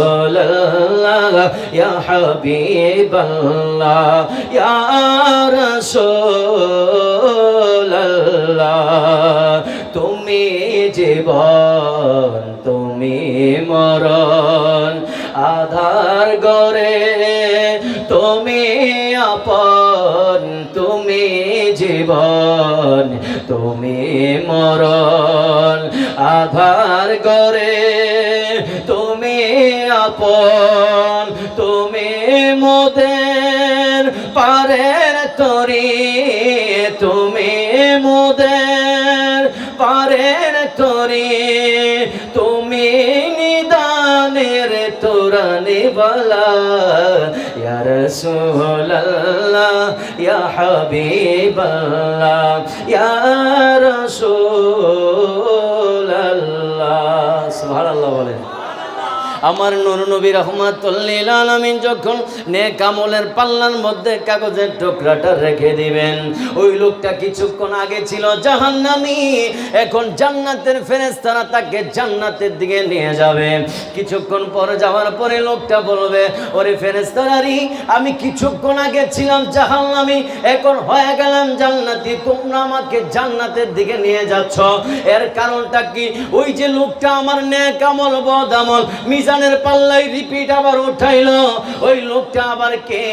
الله يا حبيب الله يا رسول الله তুমি জীবন তুমি মরণ আধার গরে তুমি আপন তুমি জীবন তুমি মরণ আধার গরে তুমি আপন তুমি মোদের পারের তরি, তুমি মোদের পারের তরি, তুমি নিদানের তোরানি বালা, ইয়া রাসূলুল্লাহ, ইয়া হাবিবাল্লাহ, ইয়া রাসূলুল্লাহ, সুবহানাল্লাহ বলেন। আমার নুর নবী রহমাতুল্লিল আলামিন যখন নেক আমলের পাল্লার মধ্যে কাগজের টুকরাটা রেখে দিবেন, ওই লোকটা কিছুক্ষণ আগে ছিল জাহান্নামী, এখন জান্নাতের ফেরেশতারা তাকে জান্নাতের দিকে নিয়ে যাবে। কিছুক্ষণ পরে যাওয়ার পরে লোকটা বলবে, ওরে ফেরেশতারারি, আমি কিছুক্ষণ আগে ছিলাম জাহান্নামি, এখন হয়ে গেলাম জান্নাতি, তোমরা আমাকে জান্নাতের দিকে নিয়ে যাচ্ছ। এর কারণটা কি? ওই যে লোকটা আমার নেক আমল বদ আমল মিজানের পাল্লাই রিপিট আবার উঠাইলো। ওই লোকটা আবার কে?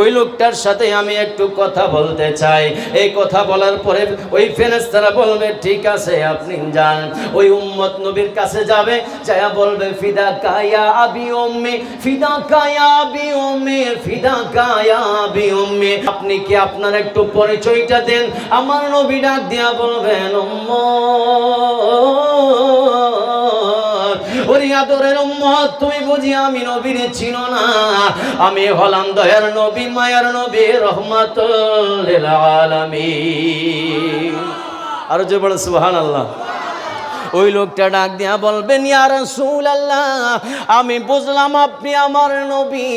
ওই লোকটার সাথে আমি একটু কথা বলতে চাই। এই কথা বলার পরে ওই ফেরেশতারা বলবে, ঠিক আছে, আপনি যান। ওই উম্মত নবীর কাছে যাবে, যায়া বলবে, ফিদা কায়া আবি উম্মি, ফিদা কায়া আবি উম্মি, ফিদা কায়া আবি উম্মি। আপনি কি আপনার একটু পরিচয়টা দেন? আমার নবী ডাক দিয়া বলবেন, উম্মত ওরে উম্মত, তুমি বুঝি আমি নবীর ছিল না? আমি হলাম দয়ার নবী, মায়ার নবী রহমত আলামিন। আরও যে বড় সুবহানাল্লাহ। ওই লোকটা ডাক দিয়া বলবেন, ইয়া আল্লাহ আমি বুঝলাম আপনি আমার নবী।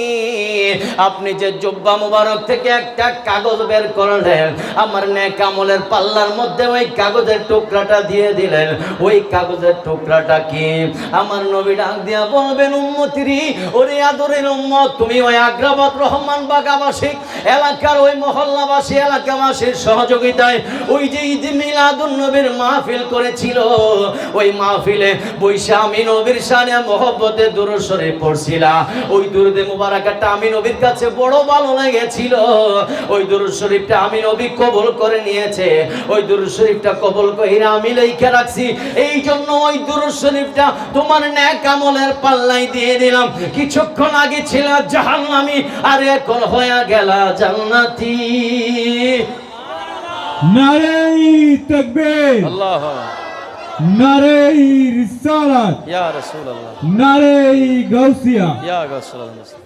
আপনি যে জুব্বা মুবারক থেকে একটা কাগজ বের করলেন, আমার নেক আমলের পাল্লার মধ্যে ওই কাগজের টুকরাটা দিয়ে দিলেন। ওই কাগজের টুকরাটা কি? আমার নবী ডাক দিয়া বলবেন উম্মতিরি ওরে আদরের উম্মত, তুমি ওই আগ্রাবাদ রহমান বাগাবাসিক এলাকার ওই মহল্লাবাসী এলাকাবাসীর সহযোগিতায় ওই যে ঈদ মিলাদুন নবীর মাহফিল করেছিল। ওই মাহফিলে বৈশা আমি নবীর শানে মহব্বতে দূরস্বরে পড়ছিলা। ওই দুরুদে মুবারাকাটা আমি নবীর কাছে বড় ভালো লেগেছিল। ওই দুরুদ শরীফটা আমি নবী কবুল করে নিয়েছে। ওই দুরুদ শরীফটা কবুল কইরা আমি লেখা রাখছি। এই জন্য ওই দুরুদ শরীফটা তোমার ন্যাক আমলের পাল্লাই দিয়ে দিলাম। কিছুক্ষণ আগে ছিল জাহান্নামী আর এখন হয়ে গেলা জান্নাতি। নারে তকবীর। আল্লাহ নারে রিসালাত ইয়া রাসূলুল্লাহ। নারেই গাউসিয়া। ইয়া রাসূলুল্লাহ।